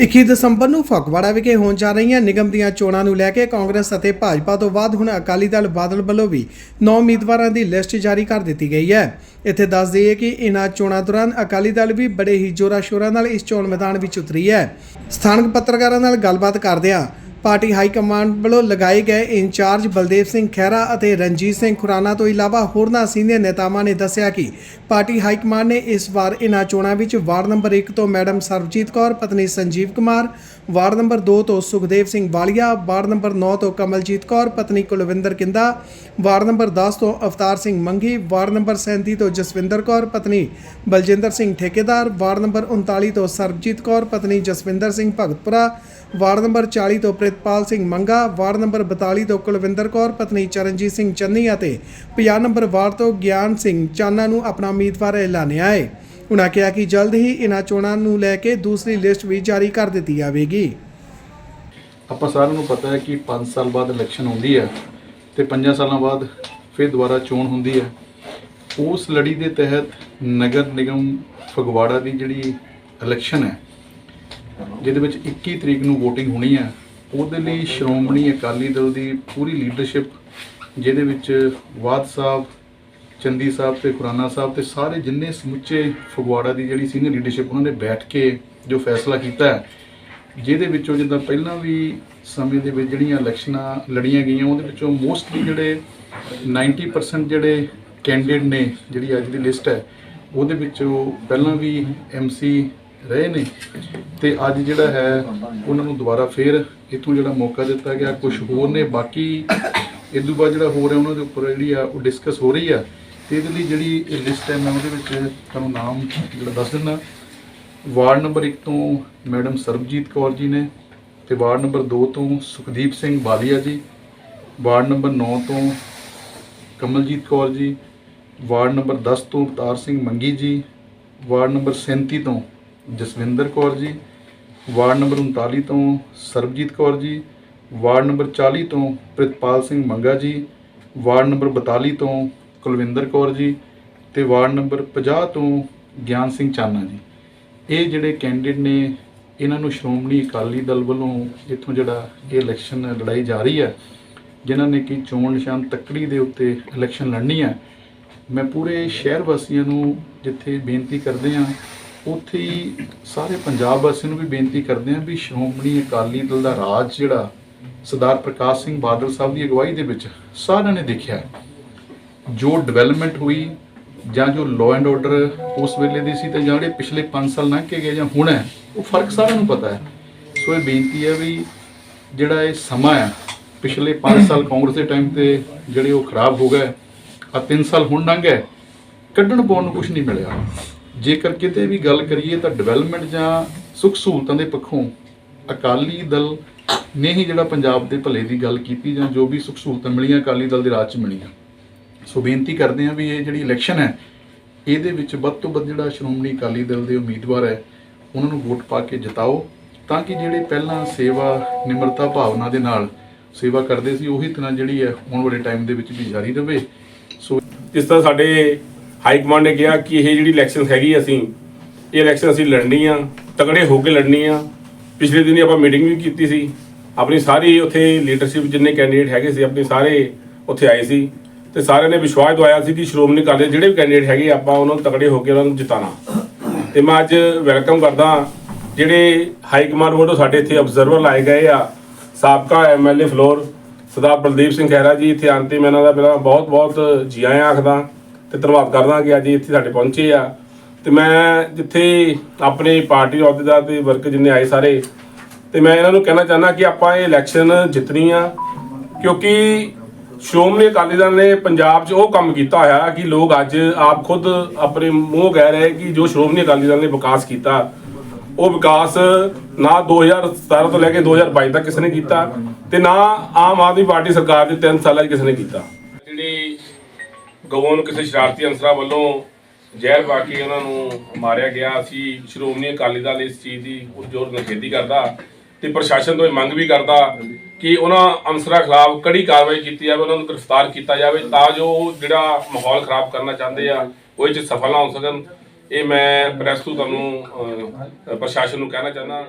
21 ਦਸੰਬਰ ਨੂੰ ਫਗਵਾੜਾ ਵਿਖੇ ਹੋਣ ਜਾ ਰਹੀਆਂ ਨਿਗਮ ਦੀਆਂ ਚੋਣਾਂ ਨੂੰ ਲੈ ਕੇ ਕਾਂਗਰਸ ਅਤੇ ਭਾਜਪਾ ਤੋਂ ਬਾਅਦ ਹੁਣ ਅਕਾਲੀ ਦਲ ਬਾਦਲ ਵੱਲੋਂ ਵੀ 9 ਉਮੀਦਵਾਰਾਂ ਦੀ ਲਿਸਟ ਜਾਰੀ ਕਰ ਦਿੱਤੀ ਗਈ ਹੈ। ਇੱਥੇ ਦੱਸ ਦਈਏ ਕਿ ਇਨ੍ਹਾਂ ਚੋਣਾਂ ਦੌਰਾਨ ਅਕਾਲੀ ਦਲ ਵੀ ਬੜੇ ਹੀ ਜ਼ੋਰਾਂ ਸ਼ੋਰਾਂ ਨਾਲ ਇਸ ਚੋਣ ਮੈਦਾਨ ਵਿੱਚ ਉਤਰੀ ਹੈ। ਸਥਾਨਕ ਪੱਤਰਕਾਰਾਂ ਨਾਲ ਗੱਲਬਾਤ ਕਰਦਿਆਂ ਪਾਰਟੀ ਹਾਈ ਕਮਾਂਡ ਵੱਲੋਂ ਲਗਾਏ ਗਏ ਇੰਚਾਰਜ ਬਲਦੇਵ ਸਿੰਘ ਖਹਿਰਾ ਅਤੇ ਰਣਜੀਤ ਸਿੰਘ ਖੁਰਾਨਾ ਤੋਂ ਇਲਾਵਾ ਹੋਰਨਾਂ ਸੀਨੀਅਰ ਨੇਤਾਵਾਂ ਨੇ ਦੱਸਿਆ ਕਿ ਪਾਰਟੀ ਹਾਈ ਕਮਾਂਡ ਨੇ ਇਸ ਵਾਰ ਇਹਨਾਂ ਚੋਣਾਂ ਵਿੱਚ ਵਾਰਡ ਨੰਬਰ 1 ਤੋਂ ਮੈਡਮ ਸਰਬਜੀਤ ਕੌਰ, ਪਤਨੀ ਸੰਜੀਵ ਕੁਮਾਰ, ਵਾਰਡ ਨੰਬਰ 2 ਤੋਂ ਸੁਖਦੇਵ ਸਿੰਘ ਵਾਲੀਆ, ਵਾਰਡ ਨੰਬਰ 9 ਤੋਂ ਕਮਲਜੀਤ ਕੌਰ, ਪਤਨੀ ਕੁਲਵਿੰਦਰ ਕਿੰਦਾ, ਵਾਰਡ ਨੰਬਰ 10 ਤੋਂ ਅਵਤਾਰ ਸਿੰਘ ਮੰਗੀ, ਵਾਰਡ ਨੰਬਰ 37 ਤੋਂ ਜਸਵਿੰਦਰ ਕੌਰ, ਪਤਨੀ ਬਲਜਿੰਦਰ ਸਿੰਘ ਠੇਕੇਦਾਰ, ਵਾਰਡ ਨੰਬਰ 39 ਤੋਂ ਸਰਬਜੀਤ ਕੌਰ, ਪਤਨੀ ਜਸਵਿੰਦਰ ਸਿੰਘ ਭਗਤਪੁਰਾ, ਵਾਰਡ ਨੰਬਰ 40 ਤੋਂ ਪ੍ਰਿਤਪਾਲ ਸਿੰਘ ਮੰਗਾ, ਵਾਰਡ ਨੰਬਰ 42 ਤੋਂ ਕੁਲਵਿੰਦਰ ਕੌਰ, ਪਤਨੀ ਚਰਨਜੀਤ ਸਿੰਘ ਚੰਨੀ ਅਤੇ 50 ਨੰਬਰ ਵਾਰਡ ਤੋਂ ਗਿਆਨ ਸਿੰਘ ਚਾਨਾ ਨੂੰ ਆਪਣਾ ਉਮੀਦਵਾਰ ਐਲਾਨਿਆ ਹੈ। ਉਨ੍ਹਾਂ ਕਿਹਾ ਕਿ ਜਲਦ ਹੀ ਇਨ੍ਹਾਂ ਚੋਣਾਂ ਨੂੰ ਲੈ ਕੇ ਦੂਸਰੀ ਲਿਸਟ ਵੀ ਜਾਰੀ ਕਰ ਦਿੱਤੀ ਜਾਵੇਗੀ। ਆਪਾਂ ਸਾਰਿਆਂ ਨੂੰ ਪਤਾ ਹੈ ਕਿ 5 ਸਾਲ ਬਾਅਦ ਇਲੈਕਸ਼ਨ ਹੁੰਦੀ ਹੈ ਤੇ 5 ਸਾਲਾਂ ਬਾਅਦ ਫਿਰ ਦੁਬਾਰਾ ਚੋਣ ਹੁੰਦੀ ਹੈ। ਉਸ ਲੜੀ ਦੇ ਤਹਿਤ ਨਗਰ ਨਿਗਮ ਫਗਵਾੜਾ ਦੀ ਜਿਹੜੀ ਇਲੈਕਸ਼ਨ ਹੈ, ਜਿਹਦੇ ਵਿੱਚ 21 ਤਰੀਕ ਨੂੰ VOTING ਹੋਣੀ ਹੈ ਉਹਦੇ ਲਈ ਸ਼੍ਰੋਮਣੀ ਅਕਾਲੀ ਦਲ ਦੀ ਪੂਰੀ ਲੀਡਰਸ਼ਿਪ ਜਿਹਦੇ ਵਿੱਚ ਵਾਦ ਸਾਹਿਬ, ਚੰਦੀ ਸਾਹਿਬ ਤੇ ਖੁਰਾਨਾ ਸਾਹਿਬ ਤੇ ਸਾਰੇ ਜਿੰਨੇ ਸਮੁੱਚੇ ਫਗਵਾੜਾ ਦੀ ਜਿਹੜੀ ਸੀਨੀਅਰ ਲੀਡਰਸ਼ਿਪ ਉਹਨਾਂ ਨੇ ਬੈਠ ਕੇ ਜੋ ਫੈਸਲਾ ਕੀਤਾ ਜਿਹਦੇ ਵਿੱਚੋਂ ਜਿੱਦਾਂ ਪਹਿਲਾਂ ਵੀ ਸਮੇਂ ਦੇ ਵਿੱਚ ਜਿਹੜੀਆਂ ਇਲੈਕਸ਼ਨਾਂ ਲੜੀਆਂ ਗਈਆਂ, ਉਹਦੇ ਵਿੱਚੋਂ ਮੋਸਟਲੀ ਜਿਹੜੇ 90% ਜਿਹੜੇ ਕੈਂਡੀਡੇਟ ਨੇ, ਜਿਹੜੀ ਅੱਜ ਦੀ ਲਿਸਟ ਹੈ, ਉਹਦੇ ਵਿੱਚੋਂ ਪਹਿਲਾਂ ਵੀ ਐਮਸੀ ਰਹੇ ਨੇ। ਤੇ ਅੱਜ ਜਿਹੜਾ ਹੈ, ਉਹਨਾਂ ਨੂੰ ਦੁਬਾਰਾ ਫੇਰ ਇਥੋਂ ਜਿਹੜਾ ਮੌਕਾ ਦਿੱਤਾ ਗਿਆ ਕੁਝ ਹੋਰ ਨੇ, ਬਾਕੀ ਇਹ ਤੋਂ ਬਾਅਦ ਜਿਹੜਾ ਹੋਰ ਹੈ, ਉਹਨਾਂ ਦੇ ਉੱਪਰ ਜਿਹੜੀ ਆ, ਉਹ ਡਿਸਕਸ ਹੋ ਰਹੀ ਆ। ਤੇ ਇਹਦੇ ਲਈ ਜਿਹੜੀ ਲਿਸਟ ਹੈ, ਮੈਂ ਉਹਦੇ ਵਿੱਚ ਤੁਹਾਨੂੰ ਨਾਮ ਜਿਹੜਾ ਦੱਸ ਦਿੰਦਾ। ਵਾਰਡ ਨੰਬਰ 1 ਤੋਂ ਮੈਡਮ ਸਰਬਜੀਤ ਕੌਰ ਜੀ ਨੇ ਤੇ ਵਾਰਡ ਨੰਬਰ 2 ਤੋਂ ਸੁਖਦੀਪ ਸਿੰਘ ਬਾਲੀਆ ਜੀ। ਵਾਰਡ ਨੰਬਰ 9 ਤੋਂ ਕਮਲਜੀਤ ਕੌਰ ਜੀ। ਵਾਰਡ ਨੰਬਰ 10 ਤੋਂ ਅਵਤਾਰ ਸਿੰਘ ਮੰਗੀ ਜੀ। ਵਾਰਡ ਨੰਬਰ 37 ਤੋਂ ਜਸਵਿੰਦਰ ਕੌਰ ਜੀ, ਵਾਰਡ ਨੰਬਰ 39 ਤੋਂ ਸਰਬਜੀਤ ਕੌਰ ਜੀ, ਵਾਰਡ ਨੰਬਰ 40 ਤੋਂ ਪ੍ਰਿਤਪਾਲ ਸਿੰਘ ਮੰਗਾ ਜੀ, ਵਾਰਡ ਨੰਬਰ 42 ਤੋਂ ਕੁਲਵਿੰਦਰ ਕੌਰ ਜੀ ਤੇ ਵਾਰਡ ਨੰਬਰ 50 ਤੋਂ ਗਿਆਨ ਸਿੰਘ ਚਾਨਾ ਜੀ। ਇਹ ਜਿਹੜੇ ਕੈਂਡੀਡੇਟ ਨੇ, ਇਹਨਾਂ ਨੂੰ ਸ਼੍ਰੋਮਣੀ ਅਕਾਲੀ ਦਲ ਵੱਲੋਂ ਇੱਥੋਂ ਜਿਹੜਾ ਇਹ ਇਲੈਕਸ਼ਨ ਲੜਾਈ ਜਾ ਰਹੀ ਹੈ, ਜਿਨ੍ਹਾਂ ਨੇ ਕਿ ਚੋਣ ਨਿਸ਼ਾਨ ਤੱਕੜੀ ਦੇ ਉੱਤੇ ਇਲੈਕਸ਼ਨ ਲੜਨੀ ਹੈ, ਮੈਂ ਪੂਰੇ ਸ਼ਹਿਰ ਵਾਸੀਆਂ ਨੂੰ ਜਿੱਥੇ ਬੇਨਤੀ ਕਰਦੇ ਹਾਂ ਉੱਥੇ ਹੀ ਸਾਰੇ ਪੰਜਾਬ ਵਾਸੀਆਂ ਨੂੰ ਵੀ ਬੇਨਤੀ ਕਰਦੇ ਹਾਂ ਵੀ ਸ਼੍ਰੋਮਣੀ ਅਕਾਲੀ ਦਲ ਦਾ ਰਾਜ ਜਿਹੜਾ ਸਰਦਾਰ ਪ੍ਰਕਾਸ਼ ਸਿੰਘ ਬਾਦਲ ਸਾਹਿਬ ਦੀ ਅਗਵਾਈ ਦੇ ਵਿੱਚ ਸਾਰਿਆਂ ਨੇ ਦੇਖਿਆ ਜੋ ਡਿਵੈਲਪਮੈਂਟ ਹੋਈ ਜਾਂ ਜੋ ਲਾਅ ਐਂਡ ਆਰਡਰ ਉਸ ਵੇਲੇ ਦੀ ਸੀ ਤੇ ਜਾਂ ਜਿਹੜੇ ਪਿਛਲੇ 5 ਸਾਲ ਲੰਘ ਕੇ ਗਏ ਜਾਂ ਹੁਣ ਹੈ, ਉਹ ਫ਼ਰਕ ਸਾਰਿਆਂ ਨੂੰ ਪਤਾ ਹੈ। ਸੋ ਇਹ ਬੇਨਤੀ ਹੈ ਵੀ ਜਿਹੜਾ ਇਹ ਸਮਾਂ ਹੈ, ਪਿਛਲੇ 5 ਸਾਲ ਕਾਂਗਰਸ ਦੇ ਟਾਈਮ ਤੇ ਜਿਹੜੇ ਉਹ ਖਰਾਬ ਹੋ ਗਏ ਆ 3 ਸਾਲ ਹੁਣ ਲੰਘ ਗਏ, ਕੱਢਣ ਪਾਉਣ ਨੂੰ ਕੁਝ ਨਹੀਂ ਮਿਲਿਆ। ਜੇਕਰ ਕਿਤੇ ਵੀ ਗੱਲ ਕਰੀਏ ਤਾਂ ਡਿਵੈਲਪਮੈਂਟ ਜਾਂ ਸੁੱਖ ਸਹੂਲਤਾਂ ਦੇ ਪੱਖੋਂ ਅਕਾਲੀ ਦਲ ਨੇ ਹੀ ਜਿਹੜਾ ਪੰਜਾਬ ਦੇ ਭਲੇ ਦੀ ਗੱਲ ਕੀਤੀ ਜਾਂ ਜੋ ਵੀ ਸੁੱਖ ਸਹੂਲਤਾਂ ਮਿਲੀਆਂ ਅਕਾਲੀ ਦਲ ਦੇ ਰਾਜ 'ਚ ਮਿਲੀਆਂ। ਸੋ ਬੇਨਤੀ ਕਰਦੇ ਹਾਂ ਵੀ ਇਹ ਜਿਹੜੀ ਇਲੈਕਸ਼ਨ ਹੈ, ਇਹਦੇ ਵਿੱਚ ਵੱਧ ਤੋਂ ਵੱਧ ਜਿਹੜਾ ਸ਼੍ਰੋਮਣੀ ਅਕਾਲੀ ਦਲ ਦੇ ਉਮੀਦਵਾਰ ਹੈ, ਉਹਨਾਂ ਨੂੰ ਵੋਟ ਪਾ ਕੇ ਜਿਤਾਓ ਤਾਂ ਕਿ ਜਿਹੜੇ ਪਹਿਲਾਂ ਸੇਵਾ ਨਿਮਰਤਾ ਭਾਵਨਾ ਦੇ ਨਾਲ ਸੇਵਾ ਕਰਦੇ ਸੀ, ਉਹੀ ਤਰ੍ਹਾਂ ਜਿਹੜੀ ਹੈ ਆਉਣ ਵਾਲੇ ਟਾਈਮ ਦੇ ਵਿੱਚ ਵੀ ਜਾਰੀ ਰਹੇ। ਸੋ ਇਸ ਤਰ੍ਹਾਂ ਸਾਡੇ ਹਾਈ ਕਮਾਂਡ ਨੇ ਕਿਹਾ ਕਿ ਇਹ ਜਿਹੜੀ ਇਲੈਕਸ਼ਨ ਹੈਗੀ ਅਸੀਂ, ਇਹ ਇਲੈਕਸ਼ਨ ਅਸੀਂ ਲੜਨੀ ਆ ਤਗੜੇ ਹੋ ਕੇ ਲੜਨੀ ਆ। ਪਿਛਲੇ ਦਿਨੀ ਆਪਾਂ ਮੀਟਿੰਗ ਵੀ ਕੀਤੀ ਸੀ। ਆਪਣੀ ਸਾਰੀ ਉੱਥੇ ਲੀਡਰਸ਼ਿਪ ਜਿੰਨੇ ਕੈਂਡੀਡੇਟ ਹੈਗੇ ਸੀ, ਆਪਣੇ ਸਾਰੇ ਉੱਥੇ ਆਏ ਸੀ। ਤੇ ਸਾਰਿਆਂ ਨੇ ਵਿਸ਼ਵਾਸ ਦਵਾਇਆ ਸੀ ਕਿ ਸ਼੍ਰੋਮਣੀ ਅਕਾਲੀ ਦੇ ਜਿਹੜੇ ਵੀ ਕੈਂਡੀਡੇਟ ਹੈਗੇ ਆਪਾਂ ਉਹਨਾਂ ਨੂੰ ਤਕੜੇ ਹੋ ਕੇ ਉਹਨਾਂ ਨੂੰ ਜਿਤਾਣਾ ਤੇ ਮੈਂ ਅੱਜ ਵੈਲਕਮ ਕਰਦਾ ਜਿਹੜੇ ਹਾਈ ਕਮਾਂਡ ਵੱਲੋਂ ਸਾਡੇ ਇੱਥੇ ਅਬਜ਼ਰਵਰ ਲਾਏ ਗਏ ਆ, ਸਾਬਕਾ ਐਮਐਲਏ ਫਲੋਰ ਸਰਦਾਰ ਬਲਦੀਪ ਸਿੰਘ ਖਹਿਰਾ ਜੀ, ਇੱਥੇ ਆਂਤੇ ਮੈਂ ਇਹਨਾਂ ਦਾ ਪਹਿਲਾਂ ਬਹੁਤ ਬਹੁਤ ਜੀ ਆਇਆਂ ਆਖਦਾ। ਤੇ ਧੰਨਵਾਦ ਕਰਦਾ ਕਿ ਅੱਜ ਇੱਥੇ ਸਾਡੇ ਪਹੁੰਚੇ ਆ। ਤੇ ਮੈਂ ਜਿੱਥੇ ਆਪਣੇ ਪਾਰਟੀ ਅਹੁਦੇਦਾਰ ਤੇ ਵਰਕ ਜਿੰਨੇ ਆਏ ਸਾਰੇ, ਤੇ ਮੈਂ ਇਹਨਾਂ ਨੂੰ ਕਹਿਣਾ ਚਾਹੁੰਦਾ ਕਿ ਆਪਾਂ ਇਹ ਇਲੈਕਸ਼ਨ ਜਿੱਤਣੀ ਆ, ਕਿਉਂਕਿ ਸ਼੍ਰੋਮਣੀ ਅਕਾਲੀ ਦਲ ਨੇ ਪੰਜਾਬ 'ਚ ਉਹ ਕੰਮ ਕੀਤਾ ਹੋਇਆ ਕਿ ਲੋਕ ਅੱਜ ਆਪ ਖੁਦ ਆਪਣੇ ਮੂੰਹ ਕਹਿ ਰਹੇ ਕਿ ਜੋ ਸ਼੍ਰੋਮਣੀ ਅਕਾਲੀ ਦਲ ਨੇ ਵਿਕਾਸ ਕੀਤਾ, ਉਹ ਵਿਕਾਸ ਨਾ 2017 ਤੋਂ ਲੈ ਕੇ 2022 ਤੱਕ ਕਿਸੇ ਨੇ ਕੀਤਾ ਤੇ ਨਾ ਆਮ ਆਦਮੀ ਪਾਰਟੀ ਸਰਕਾਰ ਦੇ 3 ਸਾਲਾਂ 'ਚ ਕਿਸੇ ਨੇ ਕੀਤਾ। ਗਊਆਂ ਨੂੰ ਕਿਸੇ ਸ਼ਰਾਰਤੀ ਅਨਸਰਾਂ ਵੱਲੋਂ ਜ਼ਹਿਰ ਪਾ ਕੇ ਉਹਨਾਂ ਨੂੰ ਮਾਰਿਆ ਗਿਆ। ਅਸੀਂ ਸ਼੍ਰੋਮਣੀ ਅਕਾਲੀ ਦਲ ਇਸ ਚੀਜ਼ ਦੀ ਪੁਰਜੋਰ ਨਿਖੇਧੀ ਕਰਦਾ ਤੇ ਪ੍ਰਸ਼ਾਸਨ ਤੋਂ ਇਹ ਮੰਗ ਵੀ ਕਰਦਾ ਕਿ ਉਹਨਾਂ ਅਨਸਰਾਂ ਖਿਲਾਫ ਕੜੀ ਕਾਰਵਾਈ ਕੀਤੀ ਜਾਵੇ, ਉਹਨਾਂ ਨੂੰ ਗ੍ਰਿਫਤਾਰ ਕੀਤਾ ਜਾਵੇ ਤਾਂ ਜੋ ਜਿਹੜਾ ਮਾਹੌਲ ਖਰਾਬ ਕਰਨਾ ਚਾਹੁੰਦੇ ਆ, ਉਹ ਇਹ ਚ ਸਫਲ ਨਾ ਹੋ ਸਕਣ। ਇਹ ਮੈਂ ਪ੍ਰੈਸ ਤੋਂ ਤੁਹਾਨੂੰ ਪ੍ਰਸ਼ਾਸਨ ਨੂੰ ਕਹਿਣਾ ਚਾਹੁੰਦਾ।